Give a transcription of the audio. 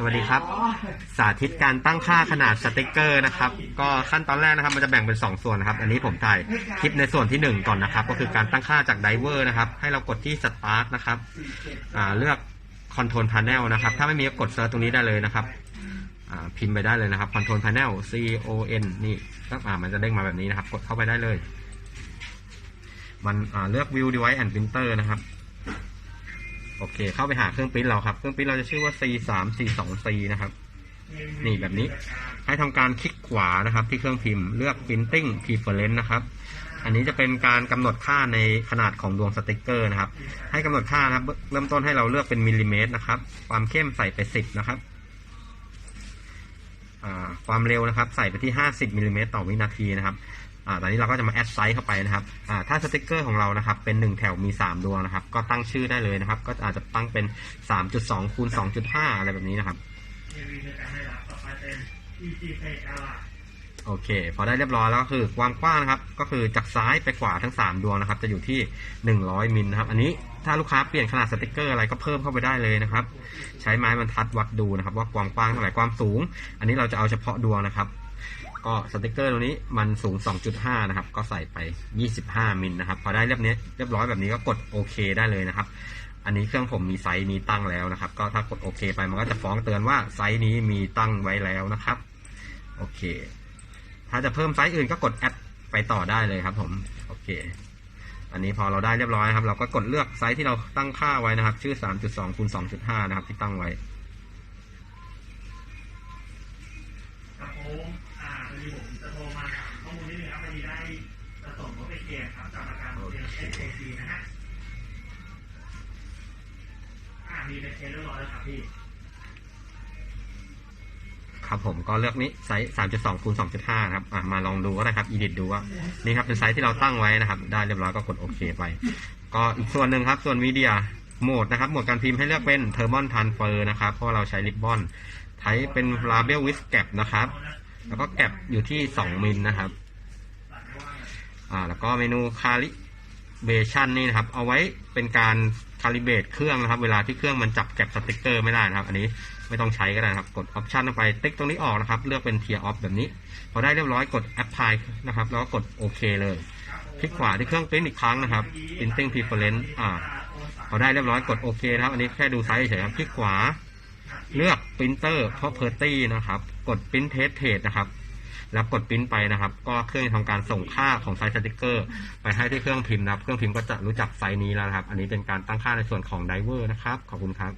สวัสดีครับ สาธิตการตั้งค่าขนาดสติกเกอร์นะครับ ก็ขั้นตอนแรกนะครับมันจะแบ่งเป็น 2 ส่วนนะครับ อันนี้ผมถ่ายคลิปในส่วนที่ 1 ก่อนนะครับ ก็คือการตั้งค่าจากไดเวอร์นะครับ ให้เรากดที่สตาร์ทนะครับอ่าเลือกคอนโทรลพา n นลนะครับ ถ้าไม่มีก็กดเซิร์ชตรงนี้ได้เลยนะครับอ่าพิมพ์ไปได้เลยนะครับคอนโทรลพา n นล C O N นี่ก็อ่ามันจะเด้งมาแบบนี้นะครับ กดเข้าไปได้เลย มันอ่าเลือก View Device and Printer นะครับ โอเค เข้าไปหาเครื่องปริ้นเราครับ เครื่องปริ้นเราจะชื่อว่า C 3 C 2 C นะครับ นี่แบบนี้ ให้ทำการคลิกขวานะครับ ที่เครื่องพิมพ์เลือก Printing Preference นะครับ อันนี้จะเป็นการกำหนดค่าในขนาดของดวงสติกเกอร์นะครับ ให้กำหนดค่านะครับ เริ่มต้นให้เราเลือกเป็นมิลลิเมตรนะครับ ความเข้มใส่ไป10นะครับความเร็วนะครับ ใส่ไปที่ 50มิลลิเมตรต่อวินาทีนะครับ อ่าตอนนี้เราก็จะมาแอดไซส์เข้าไปนะครับอ่าถ้าสติกเกอร์ของเรานะครับเป็น 1 แถวมี 3 ดวงนะครับ ก็ตั้งชื่อได้เลยนะครับ ก็อาจจะตั้งเป็น 3.2คูณ2.5 อะไรแบบนี้นะครับโอเค พอได้เรียบร้อยแล้วก็คือความกว้างนะครับ ก็คือจากซ้ายไปขวาทั้ง 3 ดวงนะครับ จะอยู่ที่ 100 มิลนะครับ อันนี้ถ้าลูกค้าเปลี่ยนขนาดสติกเกอร์อะไรก็เพิ่มเข้าไปได้เลยนะครับ ใช้ไม้บรรทัดวัดดูนะครับ ว่าความกว้างเท่าไหร่ความสูง อันนี้เราจะเอาเฉพาะดวงนะครับ ก็สติกเกอร์ตัวนี้มันสูง 2.5 นะครับ ก็ใส่ไป 25 มิลนะครับ พอได้เรียบนี้เรียบร้อยแบบนี้ก็กดโอเคได้เลยนะครับ อันนี้เครื่องผมมีไซส์นี้ตั้งแล้วนะครับ ก็ถ้ากดโอเคไปมันก็จะฟ้องเตือนว่าไซส์นี้มีตั้งไว้แล้วนะครับ โอเค ถ้าจะเพิ่มไซส์อื่นก็กดแอดไปต่อได้เลยครับ ผม โอเค อันนี้พอเราได้เรียบร้อยครับ เราก็กดเลือกไซส์ที่เราตั้งค่าไว้นะครับ ชื่อ 3.2คูณ2.5 นะครับที่ตั้งไว้ เรียนเอสเอซีนะฮะอ่ามีเป็นเคลียร์เรียบร้อยแล้วครับพี่ครับผมก็เลือกนี้ไซส์3.2คูณ2.5นะครับอะมาลองดูก็ได้ครับ edit ดูว่านี่ครับเป็นไซส์ที่เราตั้งไว้นะครับ ได้เรียบร้อยก็กดโอเคไป ก็อีกส่วนหนึ่งครับ ส่วนมีเดียโหมดนะครับโหมดการพิมพ์ให้เลือกเป็น Thermal Transfer นะครับ เพราะเราใช้ริบบอนใช้เป็น Label with Gap นะครับ แล้วก็แกปอยู่ที่2มิลนะครับ อ่า แล้วก็เมนูคาริ Calibration นี่นะครับ เอาไว้เป็นการ calibrate เครื่องนะครับ เวลาที่เครื่องมันจับแกปสติกเกอร์ไม่ได้นะครับ อันนี้ไม่ต้องใช้ก็ได้นะครับ กด Option ลงไปติ๊กตรงนี้ออกนะครับ เลือกเป็น Tier Off แบบนี้ พอได้เรียบร้อยกด Apply นะครับ แล้วก็กดโอเคเลยคลิกขวาที่เครื่องปริ้นอีกครั้งนะครับ Printing Preference อ่า พอได้เรียบร้อยกดโอเคนะครับ อันนี้แค่ดูไซส์เฉยๆครับ คลิกขวา เลือก Printer Property นะครับ กด Print Test Page นะครับ แล้วกดปริ้นไปนะครับ ก็เครื่องจะทำการส่งค่าของไซส์สติกเกอร์ ไปให้ที่เครื่องพิมพ์นะครับ เครื่องพิมพ์ก็จะรู้จักไซส์นี้แล้วนะครับ อันนี้เป็นการตั้งค่าในส่วนของไดเวอร์นะครับ ขอบคุณครับ